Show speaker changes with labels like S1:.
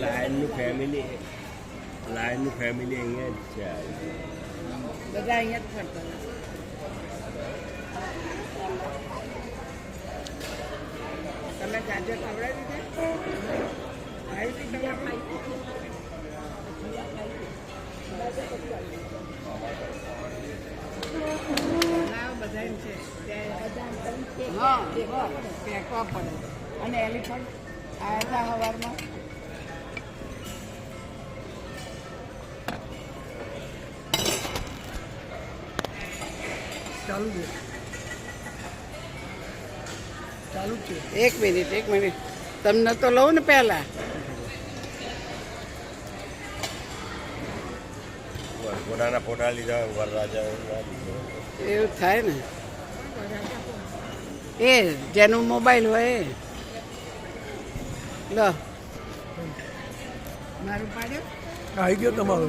S1: લાયનનું family લાયનનું family અહીંયા જ છે.
S2: બધા અહીંયા જ ફરતા તમે ગાજર ખવડાવી દીધા આવી તમે હા હા, ફેંકવા પડે. અને એલિફન્ટ આવ્યા હતા સવારમાં
S3: ચાલુ છે. ચાલુ છે.
S2: એક મિનિટ એક મિનિટ. તમને તો લઉં ને પહેલા.
S1: વરઘોડાના ફોટા લીધા વરરાજા
S2: એવું થાય ને. એ જેનું મોબાઈલ હોય એ લો મારું પાડ્યો
S3: આવી ગયો તમારો.